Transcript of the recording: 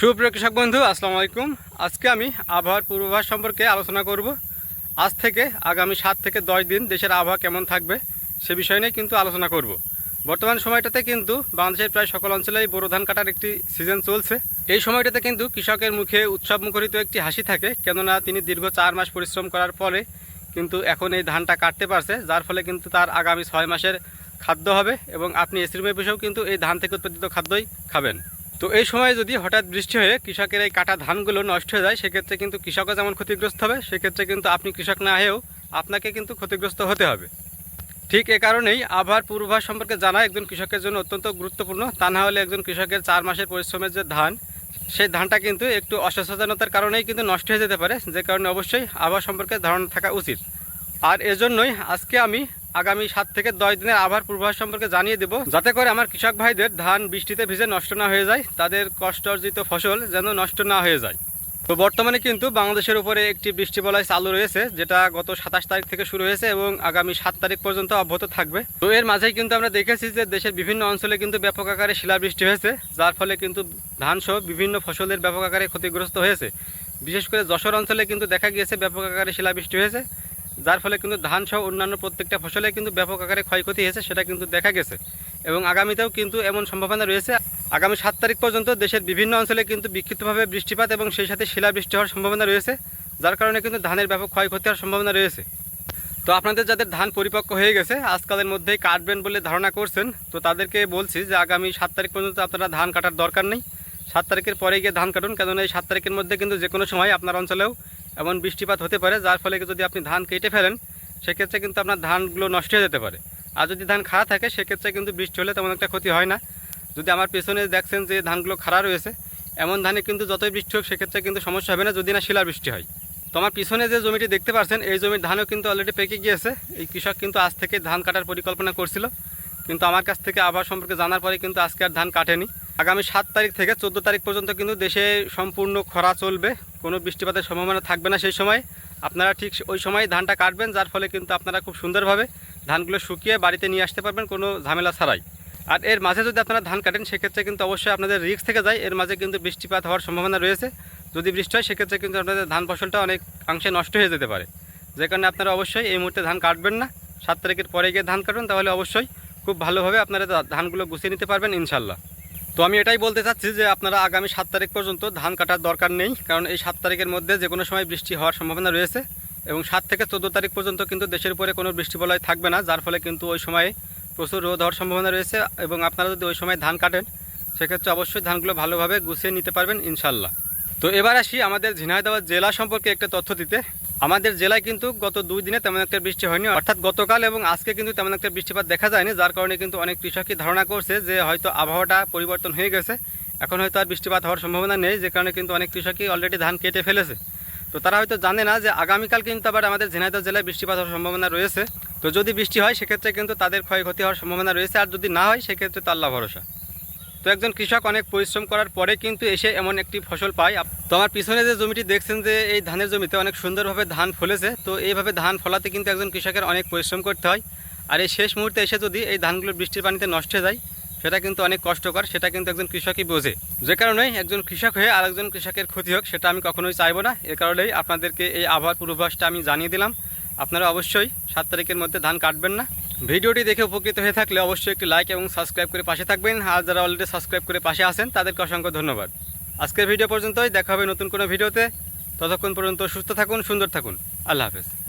সুপ্রিয় কৃষক বন্ধু, আসসালামু আলাইকুম। আজকে আমি আবহাওয়ার পূর্বাভাস সম্পর্কে আলোচনা করব। আজ থেকে আগামী সাত থেকে দশ দিন দেশের আবহাওয়া কেমন থাকবে সে বিষয় নিয়ে কিন্তু আলোচনা করব। বর্তমান সময়টাতে কিন্তু বাংলাদেশের প্রায় সকল অঞ্চলেই বোরো ধান কাটার একটি সিজন চলছে। এই সময়টাতে কিন্তু কৃষকের মুখে উৎসব মুখরিত একটি হাসি থাকে, কেননা তিনি দীর্ঘ চার মাস পরিশ্রম করার পরে কিন্তু এখন এই ধানটা কাটতে পারছে, যার ফলে কিন্তু তার আগামী ছয় মাসের খাদ্য হবে এবং আপনি এসি রুমে বসেও কিন্তু এই ধান থেকে উৎপাদিত খাদ্যই খাবেন। তো এই সময় যদি হঠাৎ বৃষ্টি হয়ে কৃষকের এই কাটা ধানগুলো নষ্ট হয়ে যায়, সেক্ষেত্রে কিন্তু কৃষকও যেমন ক্ষতিগ্রস্ত হবে, সেক্ষেত্রে কিন্তু আপনি কৃষক না হয়েও আপনাকে কিন্তু ক্ষতিগ্রস্ত হতে হবে। ঠিক এ কারণেই আবহাওয়ার পূর্বাভাস সম্পর্কে জানা একজন কৃষকের জন্য অত্যন্ত গুরুত্বপূর্ণ। তা না হলে একজন কৃষকের চার মাসের পরিশ্রমের যে ধান, সেই ধানটা কিন্তু একটু অসচেতনতার কারণেই কিন্তু নষ্ট হয়ে যেতে পারে। যে কারণে অবশ্যই আবহাওয়া সম্পর্কে ধারণা থাকা উচিত। আর এজন্যই আজকে আমি আগামী সাত থেকে দশ দিনের আবহাওয়ার পূর্বাভাস সম্পর্কে জানিয়ে দেব। যাতে করে আমার কৃষক ভাইদের ধান বৃষ্টিতে ভিজে নষ্ট না হয়ে যায়, তাদের কষ্ট অর্জিত ফসল যেন নষ্ট না হয়ে যায়। তো বর্তমানে কিন্তু বাংলাদেশের উপরে একটি বৃষ্টি বলয় চালু রয়েছে, যেটা গত সাতাশ তারিখ থেকে শুরু হয়েছে এবং আগামী সাত তারিখ পর্যন্ত অব্যাহত থাকবে। তো এর মাঝেই কিন্তু আমরা দেখেছি যে দেশের বিভিন্ন অঞ্চলে কিন্তু ব্যাপক আকারে শিলাবৃষ্টি হয়েছে, যার ফলে কিন্তু ধান সহ বিভিন্ন ফসলের ব্যাপক আকারে ক্ষতিগ্রস্ত হয়েছে। বিশেষ করে যশোর অঞ্চলে কিন্তু দেখা গিয়েছে ব্যাপক আকারে শিলাবৃষ্টি হয়েছে। যার ফলে কিন্তু ধান সহ অন্যান্য প্রত্যেকটা ফসলে কিন্তু ব্যাপক আকারে ক্ষয়ক্ষতি হয়েছে, সেটা কিন্তু দেখা গেছে। এবং আগামীতেও কিন্তু এমন সম্ভাবনা রয়েছে। আগামী সাত তারিখ পর্যন্ত দেশের বিভিন্ন অঞ্চলে কিন্তু বিক্ষিপ্তভাবে বৃষ্টিপাত এবং সেই সাথে শিলাবৃষ্টি হওয়ার সম্ভাবনা রয়েছে, যার কারণে কিন্তু ধানের ব্যাপক ক্ষয়ক্ষতি হওয়ার সম্ভাবনা রয়েছে। তো আপনাদের যাদের ধান পরিপক্ক হয়ে গেছে, আজকালের মধ্যেই কাটবেন বলে ধারণা করছেন, তো তাদেরকে বলছি যে আগামী সাত তারিখ পর্যন্ত আপনারা ধান কাটার দরকার নেই। সাত তারিখের পরে গিয়ে ধান কাটুন, কেননা এই সাত তারিখের মধ্যে কিন্তু যে কোনো সময় আপনার অঞ্চলেও এমন বৃষ্টিপাত হতে পারে, যার ফলে যদি আপনি ধান কেটে ফেলেন, সেক্ষেত্রে কিন্তু আপনার ধানগুলো নষ্ট হয়ে যেতে পারে। আর যদি ধান খাড়া থাকে, সেক্ষেত্রে কিন্তু বৃষ্টি হলে তেমন একটা ক্ষতি হয় না। যদি আমার পেছনে দেখছেন যে ধানগুলো খাড়া রয়েছে, এমন ধানে কিন্তু যতই বৃষ্টি হোক, সেক্ষেত্রে কিন্তু সমস্যা হবে না, যদি না শিলা বৃষ্টি হয়। তো আমার পিছনে যে জমিটি দেখতে পাচ্ছেন, এই জমির ধানও কিন্তু অলরেডি পেকে গিয়েছে। এই কৃষক কিন্তু আজ থেকে ধান কাটার পরিকল্পনা করছিল। কিন্তু আমার কাছ থেকে আবহাওয়া সম্পর্কে জানার পরে কিন্তু আজকে আর ধান কাটেনি। আগামী সাত তারিখ থেকে চোদ্দ তারিখ পর্যন্ত কিন্তু দেশে সম্পূর্ণ খরা চলবে। কোনো বৃষ্টিপাতের সম্ভাবনা থাকবে না সেই সময়। আপনারা ঠিক ওই সময় ধানটা কাটবেন, যার ফলে কিন্তু আপনারা খুব সুন্দরভাবে ধানগুলো শুকিয়ে বাড়িতে নিয়ে আসতে পারবেন, কোনো ঝামেলা ছাড়াই। আর এর মাঝে যদি আপনারা ধান কাটেন, সেক্ষেত্রে কিন্তু অবশ্যই আপনাদের রিস্ক থেকে যায়। এর মাঝে কিন্তু বৃষ্টিপাত হওয়ার সম্ভাবনা রয়েছে। যদি বৃষ্টি হয়, সেক্ষেত্রে কিন্তু আপনাদের ধান ফসলটা অনেক অংশে নষ্ট হয়ে যেতে পারে। যে কারণে আপনারা অবশ্যই এই মুহূর্তে ধান কাটবেন না। সাত তারিখের পরে গিয়ে ধান কাটবেন তাহলে অবশ্যই খুব ভালোভাবে আপনারা ধানগুলো গুছিয়ে নিতে পারবেন ইনশাল্লাহ তো আমি এটাই বলতে চাচ্ছি যে আপনারা আগামী সাত তারিখ পর্যন্ত ধান কাটার দরকার নেই, কারণ এই সাত তারিখের মধ্যে যে কোনো সময় বৃষ্টি হওয়ার সম্ভাবনা রয়েছে এবং সাত থেকে চোদ্দ তারিখ পর্যন্ত কিন্তু দেশের উপরে কোনো বৃষ্টি বলয় থাকবে না, যার ফলে কিন্তু ওই সময়ে প্রচুর রোদ হওয়ার সম্ভাবনা রয়েছে এবং আপনারা যদি ওই সময় ধান কাটেন, সেক্ষেত্রে অবশ্যই ধানগুলো ভালোভাবে গুছিয়ে নিতে পারবেন ইনশাল্লাহ তো এবার আসি আমাদের ঝিনাইদহ জেলা সম্পর্কে একটা তথ্য দিতে। আমাদের জেলায় কিন্তু গত দুই দিনে তেমন একটা বৃষ্টি হয়নি, অর্থাৎ গতকাল এবং আজকে কিন্তু তেমন একটা বৃষ্টিপাত দেখা যায়নি, যার কারণে কিন্তু অনেক কৃষকই ধারণা করছে যে হয়তো আবহাওয়াটা পরিবর্তন হয়ে গেছে। এখন হয়তো আর বৃষ্টিপাত হওয়ার সম্ভাবনা নেই, যে কারণে কিন্তু অনেক কৃষকই অলরেডি ধান কেটে ফেলেছে। তো তারা হয়তো জানে না যে আগামীকাল কিন্তু আবার আমাদের ঝিনাইদহ জেলায় বৃষ্টিপাত হওয়ার সম্ভাবনা রয়েছে। তো যদি বৃষ্টি হয়, সেক্ষেত্রে কিন্তু তাদের ক্ষয়ক্ষতি হওয়ার সম্ভাবনা রয়েছে, আর যদি না হয়, সেক্ষেত্রে তো আল্লাহ ভরসা। তো একজন কৃষক অনেক পরিশ্রম করার পরে কিন্তু এসে এমন একটি ফসল পায়। তো আমার পিছনে যে জমিটি দেখছেন যে এই ধানের জমিতে অনেক সুন্দরভাবে ধান ফলেছে, তো এইভাবে ধান ফলাতে কিন্তু একজন কৃষকের অনেক পরিশ্রম করতে হয়। আর এই শেষ মুহূর্তে এসে যদি এই ধানগুলো বৃষ্টির পানিতে নষ্ট হয়ে যায়, সেটা কিন্তু অনেক কষ্টকর, সেটা কিন্তু একজন কৃষকই বোঝে। যে কারণে একজন কৃষক হয়ে আরেকজন কৃষকের ক্ষতি হোক, সেটা আমি কখনোই চাইব না। এ কারণেই আপনাদেরকে এই আবহাওয়ার পূর্বাভাসটা আমি জানিয়ে দিলাম। আপনারা অবশ্যই সাত তারিখের মধ্যে ধান কাটবেন না। ভিডিওটি দেখে উপকৃত হয়ে থাকলে অবশ্যই একটি লাইক এবং সাবস্ক্রাইব করে পাশে থাকবেন। আর যারা অলরেডি সাবস্ক্রাইব করে পাশে আছেন, তাদেরকে অসংখ্য ধন্যবাদ। আজকের ভিডিও পর্যন্তই। দেখা হবে নতুন কোনো ভিডিওতে। ততক্ষণ পর্যন্ত সুস্থ থাকুন, সুন্দর থাকুন। আল্লাহ হাফেজ।